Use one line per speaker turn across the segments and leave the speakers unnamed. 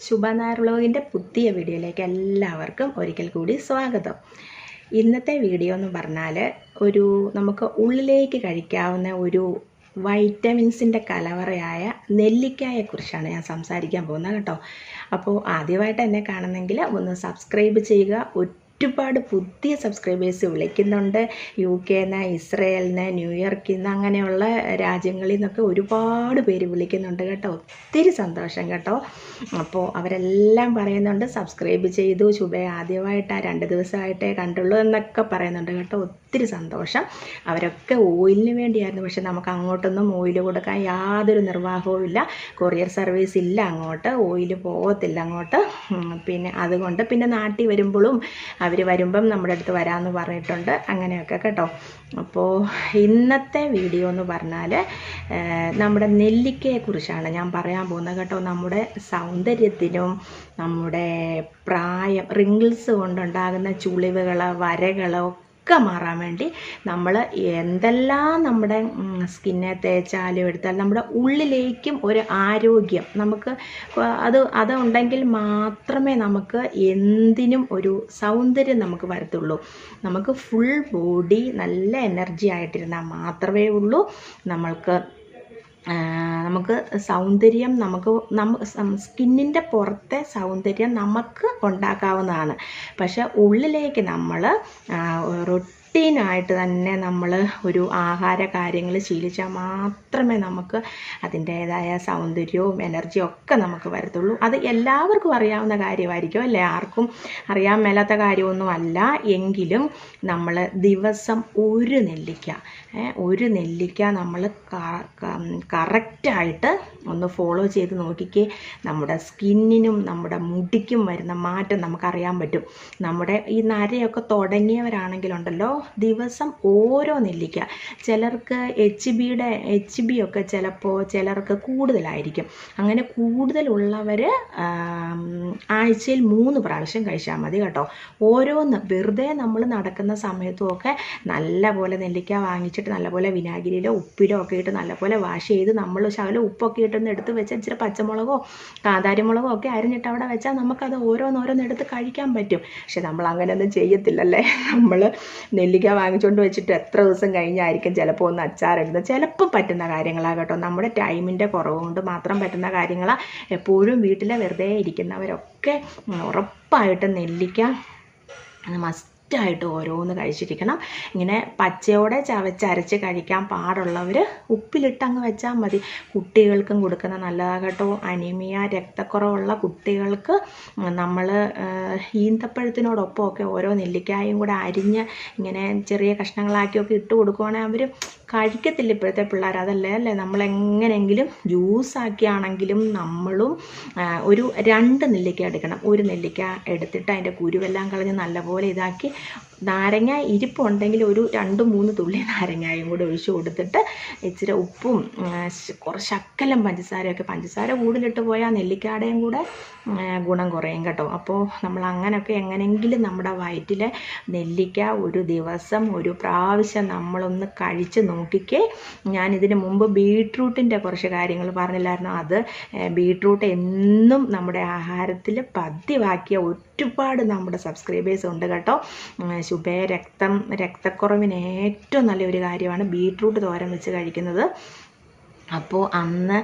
ശുഭ നായർ പുതിയ വീഡിയോയിലേക്ക് എല്ലാവർക്കും ഒരിക്കൽ കൂടി സ്വാഗതം. ഇന്നത്തെ വീഡിയോ എന്ന് പറഞ്ഞാൽ ഒരു നമുക്ക് ഉള്ളിലേക്ക് കഴിക്കാവുന്ന ഒരു വൈറ്റമിൻസിന്റെ കലവറയായ നെല്ലിക്കായെക്കുറിച്ചാണ് ഞാൻ സംസാരിക്കാൻ പോകുന്നത് കേട്ടോ. അപ്പോൾ ആദ്യമായിട്ട് എന്നെ കാണുന്നെങ്കിൽ ഒന്ന് സബ്സ്ക്രൈബ് ചെയ്യുക ഒരുപാട് പുതിയ സബ്സ്ക്രൈബേഴ്സ് വിളിക്കുന്നുണ്ട്. യു കെന്ന് ഇസ്രയേലിന് ന്യൂയോർക്കിൽ നിന്ന് അങ്ങനെയുള്ള രാജ്യങ്ങളിൽ നിന്നൊക്കെ ഒരുപാട് പേര് വിളിക്കുന്നുണ്ട് കേട്ടോ. ഒത്തിരി സന്തോഷം കേട്ടോ. അപ്പോൾ അവരെല്ലാം പറയുന്നുണ്ട് സബ്സ്ക്രൈബ് ചെയ്തു ശുഭ ആദ്യമായിട്ടാണ് രണ്ട് ദിവസമായിട്ടേ കണ്ടുള്ളൂ എന്നൊക്കെ പറയുന്നുണ്ട് കേട്ടോ. ഒത്തിരി സന്തോഷം. അവരൊക്കെ ഓയിലിന് വേണ്ടിയായിരുന്നു. പക്ഷെ നമുക്ക് അങ്ങോട്ടൊന്നും ഓയിൽ കൊടുക്കാൻ യാതൊരു നിർവാഹവും ഇല്ല. കൊറിയർ സർവീസ് ഇല്ല അങ്ങോട്ട്. ഓയിൽ പോകത്തില്ല അങ്ങോട്ട്. പിന്നെ അതുകൊണ്ട് പിന്നെ നാട്ടിൽ വരുമ്പോഴും അവർ വരുമ്പം നമ്മുടെ അടുത്ത് വരാമെന്ന് പറഞ്ഞിട്ടുണ്ട്. അങ്ങനെയൊക്കെ കേട്ടോ. അപ്പോൾ ഇന്നത്തെ വീഡിയോ എന്ന് പറഞ്ഞാൽ നമ്മുടെ നെല്ലിക്കയെക്കുറിച്ചാണ് ഞാൻ പറയാൻ പോകുന്നത് കേട്ടോ. നമ്മുടെ സൗന്ദര്യത്തിനും നമ്മുടെ പ്രായം റിങ്കിൾസ് കൊണ്ടുണ്ടാകുന്ന ചുളിവുകൾ വരകൾ ഒക്കെ മാറാൻ വേണ്ടി നമ്മൾ എന്തെല്ലാം നമ്മുടെ സ്കിന്നെ തേച്ചാലും എടുത്താലും നമ്മുടെ ഉള്ളിലേക്കും ഒരു ആരോഗ്യം നമുക്ക് അത് അതുണ്ടെങ്കിൽ മാത്രമേ നമുക്ക് എന്തിനും ഒരു സൗന്ദര്യം നമുക്ക് വരത്തുള്ളൂ. നമുക്ക് ഫുൾ ബോഡി നല്ല എനർജി ആയിട്ടിരുന്നാൽ മാത്രമേ ഉള്ളൂ. നമ്മൾക്ക് നമുക്ക് സൗന്ദര്യം നമുക്ക് നമ്മ സ്കിന്നിന്റെ പുറത്തെ സൗന്ദര്യം നമുക്ക് ഉണ്ടാക്കാവുന്നതാണ്. പക്ഷെ ഉള്ളിലേക്ക് നമ്മൾ റൊട്ടീനായിട്ട് തന്നെ നമ്മൾ ഒരു ആഹാര കാര്യങ്ങൾ ശീലിച്ചാൽ മാത്രമേ നമുക്ക് അതിന്റേതായ സൗന്ദര്യവും എനർജിയും ഒക്കെ നമുക്ക് വരത്തുള്ളൂ. അത് എല്ലാവർക്കും അറിയാവുന്ന കാര്യമായിരിക്കും അല്ലേ? ആർക്കും അറിയാൻ മേലാത്ത കാര്യമൊന്നും അല്ല എങ്കിലും നമ്മൾ ദിവസം ഒരു നെല്ലിക്ക ഒരു നെല്ലിക്ക നമ്മൾ കറക്റ്റായിട്ട് ഒന്ന് ഫോളോ ചെയ്ത് നോക്കിക്കേ. നമ്മുടെ സ്കിന്നിനും നമ്മുടെ മുടിക്കും വരുന്ന മാറ്റം നമുക്കറിയാൻ പറ്റും. നമ്മുടെ ഈ നരയൊക്കെ തുടങ്ങിയവരാണെങ്കിലുണ്ടല്ലോ ദിവസം ഓരോ നെല്ലിക്ക. ചിലർക്ക് എച്ച് ബിയുടെ എച്ച് ബി ഒക്കെ ചിലപ്പോൾ ചിലർക്ക് കൂടുതലായിരിക്കും. അങ്ങനെ കൂടുതലുള്ളവർ ആഴ്ചയിൽ മൂന്ന് പ്രാവശ്യം കഴിച്ചാൽ മതി കേട്ടോ. ഓരോന്ന് വെറുതെ നമ്മൾ നടക്കുന്ന സമയത്തും ഒക്കെ നല്ല പോലെ നെല്ലിക്ക വാങ്ങിച്ചിട്ട് നല്ലപോലെ വിനാഗിരിയിലോ ഉപ്പിലോ ഒക്കെ ഇട്ട് നല്ലപോലെ വാഷ് ചെയ്ത് നമ്മൾ ശകലം ഉപ്പൊക്കെ ഇട്ടൊന്ന് എടുത്ത് വെച്ച് ഇച്ചിരി പച്ചമുളകോ കാന്താരിമുളകോ ഒക്കെ അരിഞ്ഞിട്ട് അവിടെ വെച്ചാൽ നമുക്കത് ഓരോന്നോരോന്ന് എടുത്ത് കഴിക്കാൻ പറ്റും. പക്ഷെ നമ്മൾ അങ്ങനെയൊന്നും ചെയ്യത്തില്ലല്ലേ? നമ്മൾ നെല്ലിക്ക വാങ്ങിച്ചുകൊണ്ട് വെച്ചിട്ട് എത്ര ദിവസം കഴിഞ്ഞായിരിക്കും ചിലപ്പോൾ ഒന്ന് അച്ചാറിടുന്നത്. ചിലപ്പോൾ പറ്റുന്ന കാര്യങ്ങളാണ് കേട്ടോ. നമ്മുടെ ടൈമിന്റെ കുറവ് കൊണ്ട് മാത്രം പറ്റുന്ന കാര്യങ്ങളാണ് എപ്പോഴും വീട്ടിലെ വെറുതെ ഇരിക്കുന്നവരൊക്കെ. ഉറപ്പായിട്ടും നെല്ലിക്ക മസ്റ്റായിട്ട് ഓരോന്ന് കഴിച്ചിരിക്കണം. ഇങ്ങനെ പച്ചയോടെ ചവച്ചരച്ച് കഴിക്കാൻ പാടുള്ളവർ ഉപ്പിലിട്ട് അങ്ങ് വെച്ചാൽ മതി. കുട്ടികൾക്കും കൊടുക്കുന്ന നല്ലതാണ് കേട്ടോ അനീമിയ രക്തക്കുറവുള്ള കുട്ടികൾക്ക് നമ്മൾ ഈന്തപ്പഴത്തിനോടൊപ്പമൊക്കെ ഓരോ നെല്ലിക്കായും കൂടെ അരിഞ്ഞ് ഇങ്ങനെ ചെറിയ കഷ്ണങ്ങളാക്കിയൊക്കെ ഇട്ട് കൊടുക്കുവാണെങ്കിൽ അവർ കഴിക്കത്തില്ല ഇപ്പോഴത്തെ പിള്ളേർ. അതല്ലേ അല്ലേ? നമ്മൾ എങ്ങനെയെങ്കിലും ജ്യൂസാക്കിയാണെങ്കിലും നമ്മളും ഒരു രണ്ട് നെല്ലിക്ക എടുക്കണം. ഒരു നെല്ലിക്ക എടുത്തിട്ട് അതിന്റെ കുരുവെല്ലാം കളഞ്ഞ് നല്ലപോലെ ഇതാക്കി നാരങ്ങ ഇരിപ്പുണ്ടെങ്കിൽ ഒരു രണ്ട് മൂന്ന് തുള്ളി നാരങ്ങയും കൂടെ ഒഴിച്ച് കൊടുത്തിട്ട് ഇച്ചിരി ഉപ്പും കുറച്ച് അക്കലം പഞ്ചസാരയൊക്കെ പഞ്ചസാര കൂടുതലിട്ട് പോയാൽ നെല്ലിക്കാടയും കൂടെ ഗുണം കുറയും കേട്ടോ. അപ്പോൾ നമ്മൾ അങ്ങനെയൊക്കെ എങ്ങനെയെങ്കിലും നമ്മുടെ വയറ്റിൽ നെല്ലിക്ക ഒരു ദിവസം ഒരു പ്രാവശ്യം നമ്മളൊന്ന് കഴിച്ച് നോക്കിക്കേ. ഞാൻ ഇതിന് മുമ്പ് ബീട്രൂട്ടിന്റെ കുറച്ച് കാര്യങ്ങൾ പറഞ്ഞില്ലായിരുന്നു? അത് ബീട്രൂട്ട് എന്നും നമ്മുടെ ആഹാരത്തിൽ പതിവാക്കിയ ഒരുപാട് നമ്മുടെ സബ്സ്ക്രൈബേഴ്സ് ഉണ്ട് കേട്ടോ. ശുഭേ രക്തം രക്തക്കുറവിന് ഏറ്റവും നല്ലൊരു കാര്യമാണ് ബീട്രൂട്ട് തോരൻ വെച്ച് കഴിക്കുന്നത്. അപ്പോൾ അന്ന്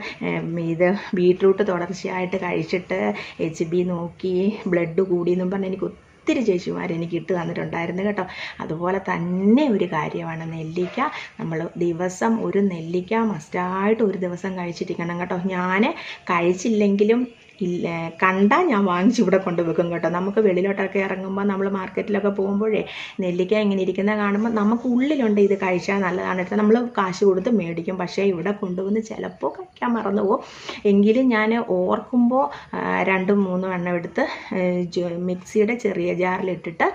ഇത് ബീട്രൂട്ട് തുടർച്ചയായിട്ട് കഴിച്ചിട്ട് എച്ച് ബി നോക്കി ബ്ലഡ് കൂടിയെന്നും പറഞ്ഞ് എനിക്ക് ഒത്തിരി ചേച്ചിമാർ എനിക്ക് ഇട്ട് തന്നിട്ടുണ്ടായിരുന്നു കേട്ടോ. അതുപോലെ തന്നെ ഒരു കാര്യമാണ് നെല്ലിക്ക. നമ്മൾ ദിവസം ഒരു നെല്ലിക്ക മസ്റ്റായിട്ട് ഒരു ദിവസം കഴിച്ചിരിക്കണം കേട്ടോ. ഞാൻ കഴിച്ചില്ലെങ്കിലും ഇല്ല. കണ്ടാൽ ഞാൻ വാങ്ങിച്ച് ഇവിടെ കൊണ്ടുവെക്കും കേട്ടോ. നമുക്ക് വെളിയിലോട്ടൊക്കെ ഇറങ്ങുമ്പോൾ നമ്മൾ മാർക്കറ്റിലൊക്കെ പോകുമ്പോഴേ നെല്ലിക്ക ഇങ്ങനെ ഇരിക്കുന്ന കാണുമ്പോൾ നമുക്ക് ഉള്ളിലുണ്ട് ഇത് കഴിച്ചാൽ നല്ലതാണ്. നമ്മൾ കാശ് കൊടുത്ത് മേടിക്കും. പക്ഷേ ഇവിടെ കൊണ്ടുവന്ന് ചിലപ്പോൾ കഴിക്കാൻ മറന്നു പോകും. എങ്കിലും ഞാൻ ഓർക്കുമ്പോൾ രണ്ടും മൂന്നും എണ്ണം എടുത്ത് മിക്സിയുടെ ചെറിയ ജാറിലിട്ടിട്ട്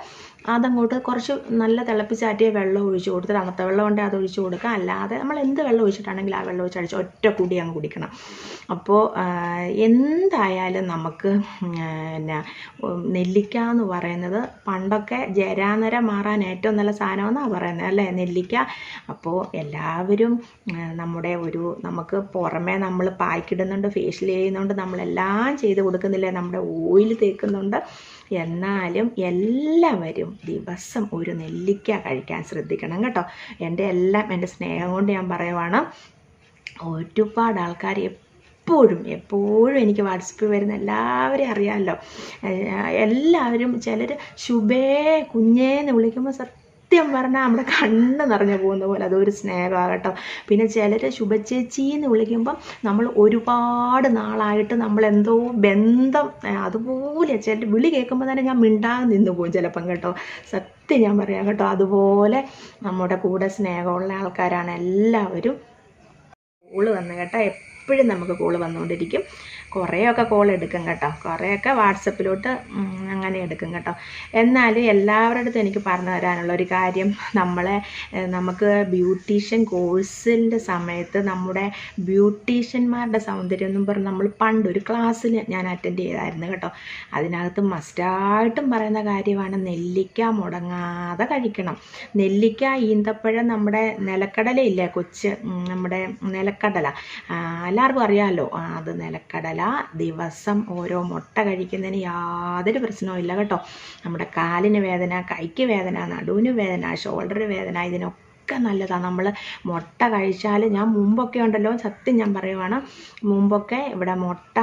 അതങ്ങോട്ട് കുറച്ച് നല്ല തിളപ്പിച്ചാറ്റിയ വെള്ളം ഒഴിച്ച് കൊടുത്ത് തണുത്ത വെള്ളം ഉണ്ടെങ്കിൽ അത് ഒഴിച്ച് കൊടുക്കുക. അല്ലാതെ നമ്മൾ എന്ത് വെള്ളം ഒഴിച്ചിട്ടാണെങ്കിലും ആ വെള്ളം ഒഴിച്ച് അടിച്ച് ഒറ്റ കുടി അങ്ങ് കുടിക്കണം. അപ്പോൾ എന്തായാലും നമുക്ക് പിന്നെ നെല്ലിക്ക എന്ന് പറയുന്നത് പണ്ടൊക്കെ ജരാനര മാറാൻ ഏറ്റവും നല്ല സാധനമെന്നാണ് പറയുന്നത് അല്ലേ? നെല്ലിക്ക. അപ്പോൾ എല്ലാവരും നമ്മുടെ ഒരു നമുക്ക് പുറമേ നമ്മൾ പായ്ക്കിടുന്നുണ്ട് ഫേഷ്യൽ ചെയ്യുന്നുണ്ട് നമ്മളെല്ലാം ചെയ്ത് കൊടുക്കുന്നില്ലേ നമ്മുടെ ഓയിൽ തേക്കുന്നുണ്ട്. എന്നാലും എല്ലാവരും ദിവസം ഒരു നെല്ലിക്ക കഴിക്കാൻ ശ്രദ്ധിക്കണം കേട്ടോ. എന്റെ എല്ലാം എന്റെ സ്നേഹം കൊണ്ട് ഞാൻ പറയുവാണ് ഒരുപാട് ആൾക്കാർ എപ്പോഴും എപ്പോഴും എനിക്ക് വാട്സപ്പിൽ വരുന്ന എല്ലാവരെയും അറിയാമല്ലോ. എല്ലാവരും ചിലർ ശുഭേ കുഞ്ഞേന്ന് വിളിക്കുമ്പോൾ സത്യം പറഞ്ഞാൽ നമ്മുടെ കണ്ണ് നിറഞ്ഞു പോകുന്ന പോലെ അതൊരു സ്നേഹമാകട്ടോ. പിന്നെ ചിലർ ശുഭചേച്ചി എന്ന് വിളിക്കുമ്പം നമ്മൾ ഒരുപാട് നാളായിട്ട് നമ്മൾ എന്തോ ബന്ധം അതുപോലെ ചില വിളി കേൾക്കുമ്പോൾ തന്നെ ഞാൻ മിണ്ടാതെ നിന്ന് പോകും ചിലപ്പം കേട്ടോ. സത്യം ഞാൻ പറയാം കേട്ടോ അതുപോലെ നമ്മുടെ കൂടെ സ്നേഹമുള്ള ആൾക്കാരാണ് എല്ലാവരും. ഓൾ വന്ന് കേട്ടോ എപ്പോഴും നമുക്ക് കോൾ വന്നുകൊണ്ടിരിക്കും. കുറേയൊക്കെ കോൾ എടുക്കും കേട്ടോ. കുറേയൊക്കെ വാട്സപ്പിലോട്ട് അങ്ങനെ എടുക്കും കേട്ടോ. എന്നാലും എല്ലാവരുടെ അടുത്തും എനിക്ക് പറഞ്ഞു തരാനുള്ള ഒരു കാര്യം നമ്മളെ നമുക്ക് ബ്യൂട്ടീഷ്യൻ കോഴ്സിന്റെ സമയത്ത് നമ്മുടെ ബ്യൂട്ടീഷ്യന്മാരുടെ സൗന്ദര്യം എന്നും പറഞ്ഞ് നമ്മൾ പണ്ട് ഒരു ക്ലാസ്സിൽ ഞാൻ അറ്റൻഡ് ചെയ്തായിരുന്നു കേട്ടോ. അതിനകത്ത് മസ്റ്റായിട്ടും പറയുന്ന കാര്യമാണ് നെല്ലിക്ക മുടങ്ങാതെ കഴിക്കണം. നെല്ലിക്ക ഈന്തപ്പഴം നമ്മുടെ നിലക്കടലയില്ലേ കൊച്ച് നമ്മുടെ നിലക്കടല. എല്ലാവർക്കും അറിയാമല്ലോ അത് നിലക്കടല. ദിവസം ഓരോ മുട്ട കഴിക്കുന്നതിന് യാതൊരു പ്രശ്നവും കേട്ടോ. നമ്മുടെ കാലിന് വേദന കൈക്ക് വേദന നടുവിന് വേദന ഷോൾഡർ വേദന ഇതിനൊക്കെ ഒക്കെ നല്ലതാണ്. നമ്മൾ മുട്ട കഴിച്ചാൽ ഞാൻ മുമ്പൊക്കെ ഉണ്ടല്ലോ സത്യം ഞാൻ പറയുവാണ് മുമ്പൊക്കെ ഇവിടെ മുട്ട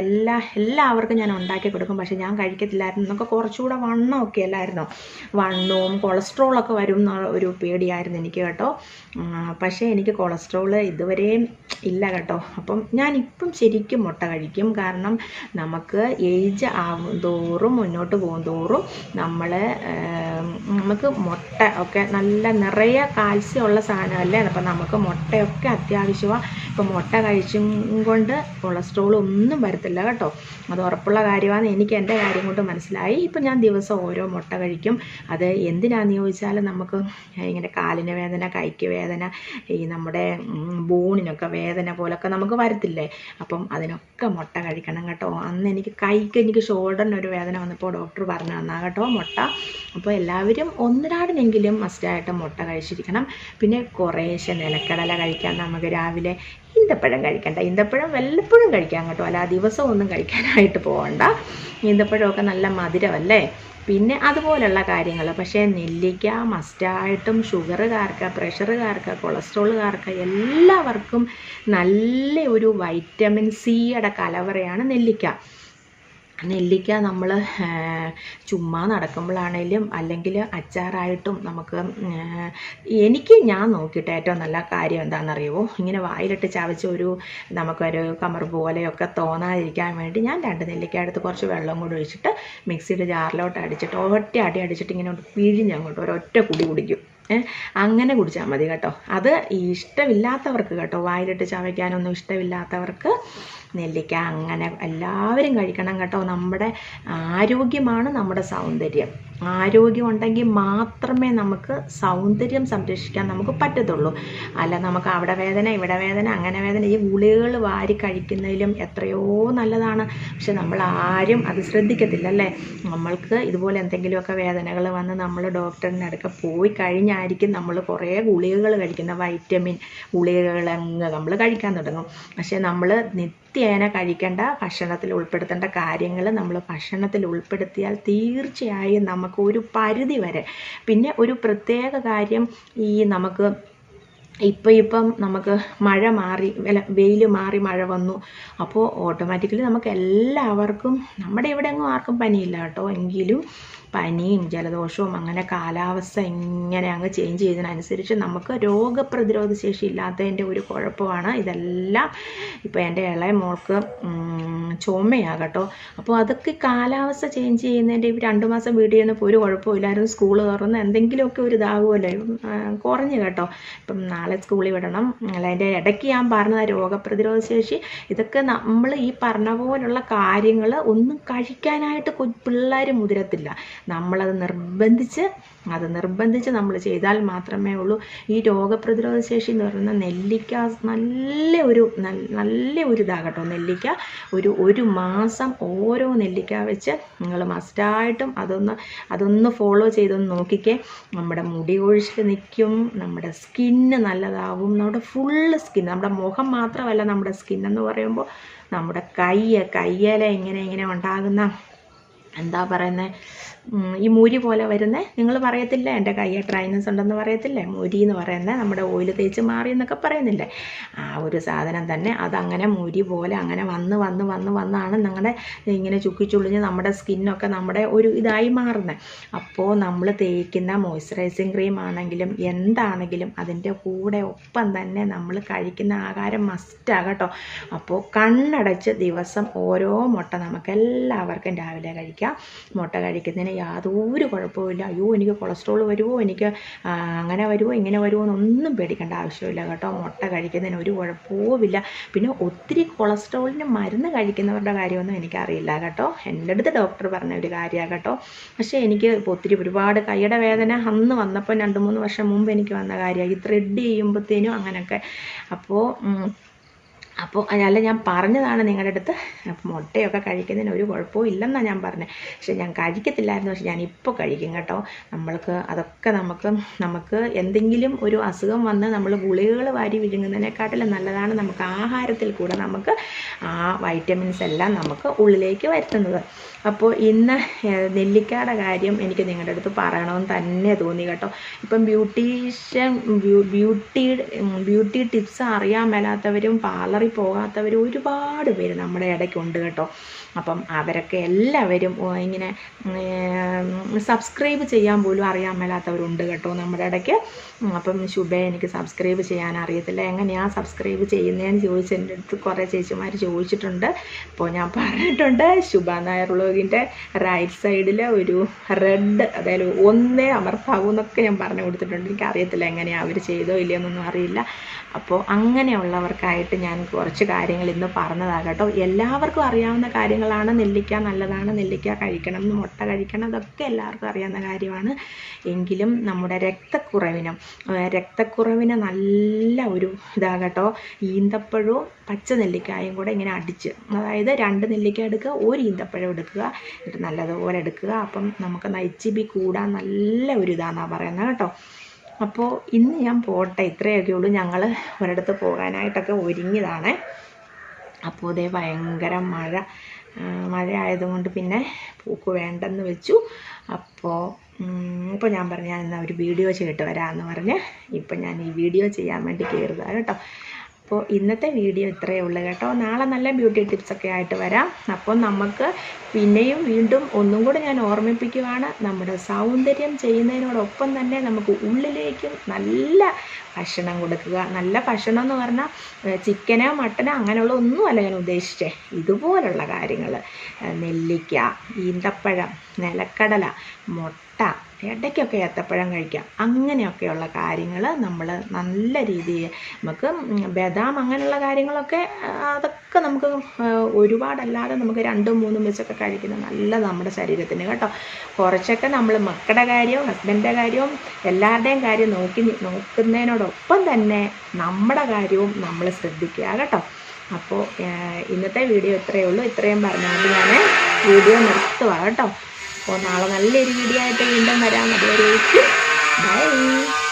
എല്ലാ എല്ലാവർക്കും ഞാൻ ഉണ്ടാക്കി കൊടുക്കും. പക്ഷേ ഞാൻ കഴിക്കത്തില്ലായിരുന്നു. എന്നൊക്കെ കുറച്ചുകൂടെ വണ്ണമൊക്കെ അല്ലായിരുന്നു? വണ്ണവും കൊളസ്ട്രോളൊക്കെ വരും എന്നുള്ള ഒരു പേടിയായിരുന്നു എനിക്ക് കേട്ടോ. പക്ഷേ എനിക്ക് കൊളസ്ട്രോൾ ഇതുവരെയും ഇല്ല കേട്ടോ. അപ്പം ഞാനിപ്പം ശരിക്കും മുട്ട കഴിക്കും. കാരണം നമുക്ക് ഏജ് ആവും തോറും മുന്നോട്ട് പോകും തോറും നമ്മൾ നമുക്ക് മുട്ട ഒക്കെ നല്ല നിറയെ കാൽസ്യം ഉള്ള സാധനമല്ലേ? അപ്പം നമുക്ക് മുട്ടയൊക്കെ അത്യാവശ്യമാണ് ഇപ്പം മുട്ട കഴിച്ചും കൊണ്ട് കൊളസ്ട്രോൾ ഒന്നും വരത്തില്ല കേട്ടോ. അത് ഉറപ്പുള്ള കാര്യമാണ് എനിക്ക് എന്റെ കാര്യം കൊണ്ട് മനസ്സിലായി. ഇപ്പം ഞാൻ ദിവസം ഓരോ മുട്ട കഴിക്കും. അത് എന്തിനാണെന്ന് ചോദിച്ചാൽ നമുക്ക് ഇങ്ങനെ കാലിന് വേദന കൈക്ക് വേദന ഈ നമ്മുടെ ബോണിനൊക്കെ വേദന പോലൊക്കെ നമുക്ക് വരത്തില്ലേ? അപ്പം അതിനൊക്കെ മുട്ട കഴിക്കണം കേട്ടോ. അന്ന് എനിക്ക് കൈക്ക് എനിക്ക് ഷോൾഡറിനൊരു വേദന വന്നപ്പോൾ ഡോക്ടർ പറഞ്ഞു തന്നാ കേട്ടോ മുട്ട. അപ്പോൾ എല്ലാവരും ഒന്നിനാടിനെങ്കിലും മസ്റ്റായിട്ട് മുട്ട കഴിച്ചിരിക്കണം. പിന്നെ കുറേശ്ശെ നിലക്കടല കഴിക്കാൻ നമുക്ക് രാവിലെ ഈന്തപ്പഴം കഴിക്കണ്ട. ഈന്തപ്പഴം വല്ലപ്പോഴും കഴിക്കാം കേട്ടോ. അല്ല ദിവസം ഒന്നും കഴിക്കാനായിട്ട് പോകണ്ട ഈന്തപ്പഴമൊക്കെ നല്ല മധുരമല്ലേ? പിന്നെ അതുപോലുള്ള കാര്യങ്ങൾ. പക്ഷേ നെല്ലിക്ക മസ്റ്റായിട്ടും ഷുഗറുകാർക്ക് പ്രഷറുകാർക്ക് കൊളസ്ട്രോളുകാർക്ക് എല്ലാവർക്കും നല്ല ഒരു വൈറ്റമിൻ സിയുടെ കലവറയാണ് നെല്ലിക്ക. നെല്ലിക്ക നമ്മൾ ചുമ്മാ നടക്കുമ്പോഴാണേലും അല്ലെങ്കിൽ അച്ചാറായിട്ടും നമുക്ക് എനിക്ക് ഞാൻ നോക്കിയിട്ട് ഏറ്റവും നല്ല കാര്യം എന്താണെന്നറിയുമോ ഇങ്ങനെ വായിലിട്ട് ചവച്ച ഒരു നമുക്കൊരു കമർ പോലെയൊക്കെ തോന്നാതിരിക്കാൻ വേണ്ടി ഞാൻ രണ്ട് നെല്ലിക്ക എടുത്ത് കുറച്ച് വെള്ളം കൂടി ഒഴിച്ചിട്ട് മിക്സിയുടെ ജാറിലോട്ട് അടിച്ചിട്ട് ഒറ്റ അടി അടിച്ചിട്ട് ഇങ്ങനെ പിഴിഞ്ഞങ്ങോട്ട് ഒരൊറ്റ കുടി കുടിക്കും. അങ്ങനെ കുടിച്ചാൽ മതി കേട്ടോ. അത് ഇഷ്ടമില്ലാത്തവർക്ക് കേട്ടോ. വായിലിട്ട് ചവയ്ക്കാനൊന്നും ഇഷ്ടമില്ലാത്തവർക്ക് നെല്ലിക്ക അങ്ങനെ എല്ലാവരും കഴിക്കണം കേട്ടോ. നമ്മുടെ ആരോഗ്യമാണ് നമ്മുടെ സൗന്ദര്യം. ആരോഗ്യം ഉണ്ടെങ്കിൽ മാത്രമേ നമുക്ക് സൗന്ദര്യം സംരക്ഷിക്കാൻ നമുക്ക് പറ്റത്തുള്ളൂ. അല്ല നമുക്ക് അവിടെ വേദന ഇവിടെ വേദന അങ്ങനെ വേദന ഈ ഗുളികകൾ വാരി കഴിക്കുന്നതിലും എത്രയോ നല്ലതാണ്. പക്ഷെ നമ്മൾ ആരും അത് ശ്രദ്ധിക്കത്തില്ല അല്ലേ? നമ്മൾക്ക് ഇതുപോലെ എന്തെങ്കിലുമൊക്കെ വേദനകൾ വന്ന് നമ്മൾ ഡോക്ടറിന്റെ പോയി പോയി കഴിഞ്ഞായിരിക്കും നമ്മൾ കുറേ ഗുളികകൾ കഴിക്കുന്ന വൈറ്റമിൻ ഗുളികകൾ അങ്ങ് നമ്മൾ കഴിക്കാൻ തുടങ്ങും. പക്ഷേ നമ്മൾ നിത്യേന കഴിക്കേണ്ട ഭക്ഷണത്തിൽ ഉൾപ്പെടുത്തേണ്ട കാര്യങ്ങൾ നമ്മൾ ഭക്ഷണത്തിൽ ഉൾപ്പെടുത്തിയാൽ തീർച്ചയായും നമുക്ക് ഒരു പരിധി വരെ. പിന്നെ ഒരു പ്രത്യേക കാര്യം ഈ നമുക്ക് ഇപ്പം ഇപ്പം നമുക്ക് മഴ മാറി വെയിൽ മാറി മഴ വന്നു. അപ്പോൾ ഓട്ടോമാറ്റിക്കലി നമുക്ക് എല്ലാവർക്കും നമ്മുടെ ഇവിടെ എങ്ങും ആർക്കും പനിയില്ല കേട്ടോ. എങ്കിലും പനിയും ജലദോഷവും അങ്ങനെ കാലാവസ്ഥ ഇങ്ങനെ അങ്ങ് ചേഞ്ച് ചെയ്തതിനനുസരിച്ച് നമുക്ക് രോഗപ്രതിരോധ ശേഷി ഇല്ലാത്തതിന്റെ ഒരു കുഴപ്പമാണ്. ഇതെല്ലാം ഇപ്പോൾ എന്റെ ഇളയ മോൾക്ക് ചുമയാകട്ടോ. കേട്ടോ അപ്പോൾ അതൊക്കെ കാലാവസ്ഥ ചേഞ്ച് ചെയ്യുന്നതിന്റെ ഇപ്പോൾ രണ്ട് മാസം വീട്ടിൽ ചെന്നപ്പോൾ ഒരു കുഴപ്പമില്ലായിരുന്നു. സ്കൂൾ തുറന്ന് എന്തെങ്കിലുമൊക്കെ ഒരു ഇതാകുമല്ലോ കുറഞ്ഞു കേട്ടോ. ഇപ്പം നാളെ സ്കൂളിൽ വിടണം. അല്ല അതിന്റെ ഇടയ്ക്ക് ഞാൻ പറഞ്ഞ രോഗപ്രതിരോധ ശേഷി. ഇതൊക്കെ നമ്മൾ ഈ പറഞ്ഞ പോലുള്ള കാര്യങ്ങൾ ഒന്നും കഴിക്കാനായിട്ട് പിള്ളേർ മുതിരത്തില്ല. നമ്മളത് നിർബന്ധിച്ച് അത് നിർബന്ധിച്ച് നമ്മൾ ചെയ്താൽ മാത്രമേ ഉള്ളൂ. ഈ രോഗപ്രതിരോധ ശേഷി എന്ന് പറയുന്ന നെല്ലിക്ക നല്ല ഒരു നല്ല ഒരു ഇതാകട്ടോ. നെല്ലിക്ക ഒരു ഒരു മാസം ഓരോ നെല്ലിക്ക വെച്ച് നിങ്ങൾ മസ്റ്റായിട്ടും അതൊന്ന് അതൊന്ന് ഫോളോ ചെയ്തൊന്ന് നോക്കിക്കേ. നമ്മുടെ മുടി ഒഴിച്ച് നിൽക്കും നമ്മുടെ സ്കിന്ന് നല്ലതാവും. നമ്മുടെ ഫുള്ള് സ്കിൻ നമ്മുടെ മുഖം മാത്രമല്ല നമ്മുടെ സ്കിൻ എന്ന് പറയുമ്പോൾ നമ്മുടെ കയ്യ് കയ്യല ഇങ്ങനെ ഇങ്ങനെ ഉണ്ടാകുന്ന എന്താ പറയുന്നത് ഈ മൂരി പോലെ വരുന്ന? നിങ്ങൾ പറയത്തില്ലേ? എന്റെ കയ്യെ ഡ്രൈനസ് ഉണ്ടെന്ന് പറയത്തില്ലേ? മുരി എന്ന് പറയുന്നത് നമ്മുടെ ഓയിൽ തേച്ച് മാറി എന്നൊക്കെ പറയുന്നില്ലേ? ആ ഒരു സാധനം തന്നെ അതങ്ങനെ മുരി പോലെ അങ്ങനെ വന്ന് വന്ന് വന്ന് വന്നാണ് നിങ്ങളുടെ ഇങ്ങനെ ചുക്കിച്ചുളിഞ്ഞ് നമ്മുടെ സ്കിന്നൊക്കെ നമ്മുടെ ഒരു ഇതായി മാറുന്നത് അപ്പോൾ നമ്മൾ തേക്കുന്ന മോയ്സ്ചറൈസിങ് ക്രീം ആണെങ്കിലും എന്താണെങ്കിലും അതിന്റെ കൂടെ ഒപ്പം തന്നെ നമ്മൾ കഴിക്കുന്ന ആഹാരം മസ്റ്റാകട്ടോ അപ്പോൾ കണ്ണടച്ച് ദിവസം ഓരോ മുട്ട നമുക്ക് എല്ലാവർക്കും രാവിലെ കഴിക്കാം. മുട്ട കഴിക്കുന്നതിന് യാതൊരു കുഴപ്പമില്ല അയ്യോ എനിക്ക് കൊളസ്ട്രോൾ വരുമോ എനിക്ക് അങ്ങനെ വരുമോ ഇങ്ങനെ വരുമോ എന്നൊന്നും പേടിക്കേണ്ട ആവശ്യമില്ല കേട്ടോ. മുട്ട കഴിക്കുന്നതിന് ഒരു കുഴപ്പവുമില്ല. പിന്നെ ഒത്തിരി കൊളസ്ട്രോളിന് മരുന്ന് കഴിക്കുന്നവരുടെ കാര്യമൊന്നും എനിക്കറിയില്ല കേട്ടോ. എന്റെ അടുത്ത് ഡോക്ടർ പറഞ്ഞ ഒരു കാര്യമാണ് കേട്ടോ. പക്ഷേ എനിക്ക് ഒത്തിരി ഒരുപാട് കൈയുടെ വേദന അന്ന് വന്നപ്പോൾ രണ്ട് മൂന്ന് വർഷം മുമ്പ് എനിക്ക് വന്ന കാര്യമാണ്. ഈ ത്രെഡ് ചെയ്യുമ്പോഴത്തേനും അങ്ങനെയൊക്കെ. അപ്പോൾ അപ്പോൾ അല്ല ഞാൻ പറഞ്ഞതാണ് നിങ്ങളുടെ അടുത്ത്. മുട്ടയൊക്കെ കഴിക്കുന്നതിന് ഒരു കുഴപ്പവും ഇല്ലെന്നാണ് ഞാൻ പറഞ്ഞത് പക്ഷേ ഞാൻ കഴിക്കത്തില്ലായിരുന്നു. പക്ഷെ ഞാൻ ഇപ്പോൾ കഴിക്കും കേട്ടോ. നമ്മൾക്ക് അതൊക്കെ നമുക്ക് നമുക്ക് എന്തെങ്കിലും ഒരു അസുഖം വന്ന് നമ്മൾ ഗുളികകൾ വാരി വിഴുങ്ങുന്നതിനെക്കാട്ടിലും നല്ലതാണ് നമുക്ക് ആഹാരത്തിൽ കൂടെ നമുക്ക് ആ വൈറ്റമിൻസ് എല്ലാം നമുക്ക് ഉള്ളിലേക്ക് വരുത്തുന്നത്. അപ്പോൾ ഇന്ന് നെല്ലിക്കയുടെ കാര്യം എനിക്ക് നിങ്ങളുടെ അടുത്ത് പറയണമെന്ന് തന്നെ തോന്നി കേട്ടോ. ഇപ്പം ബ്യൂട്ടീഷ്യൻ ബ്യൂട്ടി ബ്യൂട്ടി ടിപ്സ് അറിയാൻ മേലാത്തവരും പാർലറിൽ പോകാത്തവരും ഒരുപാട് പേര് നമ്മുടെ ഇടയ്ക്കുണ്ട് കേട്ടോ. അപ്പം അവരൊക്കെ എല്ലാവരും ഇങ്ങനെ സബ്സ്ക്രൈബ് ചെയ്യാൻ പോലും അറിയാൻ മേലാത്തവരുണ്ട് കേട്ടോ നമ്മുടെ ഇടയ്ക്ക്. അപ്പം ശുഭ എനിക്ക് സബ്സ്ക്രൈബ് ചെയ്യാൻ അറിയത്തില്ല. എങ്ങനെയാണ് സബ്സ്ക്രൈബ് ചെയ്യുന്നതെന്ന് ചോദിച്ച് എന്റെ അടുത്ത് കുറേ ചേച്ചിമാർ ചോദിച്ചിട്ടുണ്ട്. അപ്പോൾ ഞാൻ പറഞ്ഞിട്ടുണ്ട് ശുഭ നായർ വ്ളോഗിന്റെ റൈറ്റ് സൈഡിൽ ഒരു റെഡ് അതായത് ഒന്നേ അമർത്താവൂ എന്നൊക്കെ ഞാൻ പറഞ്ഞു കൊടുത്തിട്ടുണ്ട്. എനിക്ക് അറിയത്തില്ല എങ്ങനെയാണ് അവർ ചെയ്തോ ഇല്ലയോ എന്നൊന്നും അറിയില്ല. അപ്പോൾ അങ്ങനെയുള്ളവർക്കായിട്ട് ഞാൻ കുറച്ച് കാര്യങ്ങൾ ഇന്ന് പറഞ്ഞതാണ് കേട്ടോ. എല്ലാവർക്കും അറിയാവുന്ന കാര്യങ്ങളാണ്. നെല്ലിക്ക നല്ലതാണ്. നെല്ലിക്ക കഴിക്കണം. മുട്ട കഴിക്കണം. അതൊക്കെ എല്ലാവർക്കും അറിയാവുന്ന കാര്യമാണ്. എങ്കിലും നമ്മുടെ രക്തക്കുറവിനും രക്തക്കുറവിന് നല്ല ഒരു ഇതാകട്ടോ ഈന്തപ്പഴവും പച്ച നെല്ലിക്കായും കൂടെ ഇങ്ങനെ അടിച്ച് അതായത് രണ്ട് നെല്ലിക്ക എടുക്കുക ഒരു ഈന്തപ്പഴം എടുക്കുക എന്നിട്ട് നല്ലതുപോലെ എടുക്കുക. അപ്പം നമുക്ക് നൈച്ചിബി കൂടാൻ നല്ല ഒരു ഇതാണെന്നാണ് പറയുന്നത് കേട്ടോ. അപ്പോൾ ഇന്ന് ഞാൻ പോട്ടെ. ഇത്രയൊക്കെ ഉള്ളൂ. ഞങ്ങൾ ഒരിടത്ത് പോകാനായിട്ടൊക്കെ ഒരുങ്ങിയതാണ്. അപ്പോൾ ഇതേ ഭയങ്കര മഴ. മഴ ആയതുകൊണ്ട് പിന്നെ പൂക്ക് വേണ്ടെന്ന് വെച്ചു. അപ്പോൾ ഇപ്പോൾ ഞാൻ പറഞ്ഞു ഞാൻ എന്നാൽ ഒരു വീഡിയോ ചെയ്തിട്ട് വരാമെന്ന് പറഞ്ഞ് ഇപ്പം ഞാൻ ഈ വീഡിയോ ചെയ്യാൻ വേണ്ടി കയറുക കേട്ടോ. അപ്പോൾ ഇന്നത്തെ വീഡിയോ ഇത്രയേ ഉള്ളൂ കേട്ടോ. നാളെ നല്ല ബ്യൂട്ടി ടിപ്സൊക്കെ ആയിട്ട് വരാം. അപ്പോൾ നമുക്ക് പിന്നെയും വീണ്ടും ഒന്നും കൂടെ ഞാൻ ഓർമ്മിപ്പിക്കുവാണ്. നമ്മുടെ സൗന്ദര്യം ചെയ്യുന്നതിനോടൊപ്പം തന്നെ നമുക്ക് ഉള്ളിലേക്കും നല്ല ഭക്ഷണം കൊടുക്കുക. നല്ല ഭക്ഷണം എന്ന് പറഞ്ഞാൽ ചിക്കനോ മട്ടനോ അങ്ങനെയുള്ള ഒന്നുമല്ല ഞാൻ ഉദ്ദേശിച്ചേ. ഇതുപോലുള്ള കാര്യങ്ങൾ നെല്ലിക്ക ഈന്തപ്പഴം നിലക്കടല മുട്ട ഇടയ്ക്കൊക്കെ ഏത്തപ്പഴം കഴിക്കാം. അങ്ങനെയൊക്കെയുള്ള കാര്യങ്ങൾ നമ്മൾ നല്ല രീതിയിൽ നമുക്ക് ബദാം അങ്ങനെയുള്ള കാര്യങ്ങളൊക്കെ അതൊക്കെ നമുക്ക് ഒരുപാടല്ലാതെ നമുക്ക് രണ്ടും മൂന്നും വെച്ചൊക്കെ കഴിക്കുന്നത് നല്ല നമ്മുടെ ശരീരത്തിന് കേട്ടോ. കുറച്ചൊക്കെ നമ്മൾ മക്കളുടെ കാര്യവും ഹസ്ബൻഡിന്റെ കാര്യവും എല്ലാവരുടെയും കാര്യം നോക്കി നോക്കുന്നതിനോടൊപ്പം തന്നെ നമ്മുടെ കാര്യവും നമ്മൾ ശ്രദ്ധിക്കുക കേട്ടോ. അപ്പോൾ ഇന്നത്തെ വീഡിയോ ഇത്രയേ ഉള്ളൂ. ഇത്രയും പറഞ്ഞുകൊണ്ട് ഞാൻ വീഡിയോ നിർത്തുക കേട്ടോ. അപ്പോൾ നാളെ നല്ലൊരു വീഡിയോ ആയിട്ട് വീണ്ടും വരാം. അതുവരേക്കും. ബൈ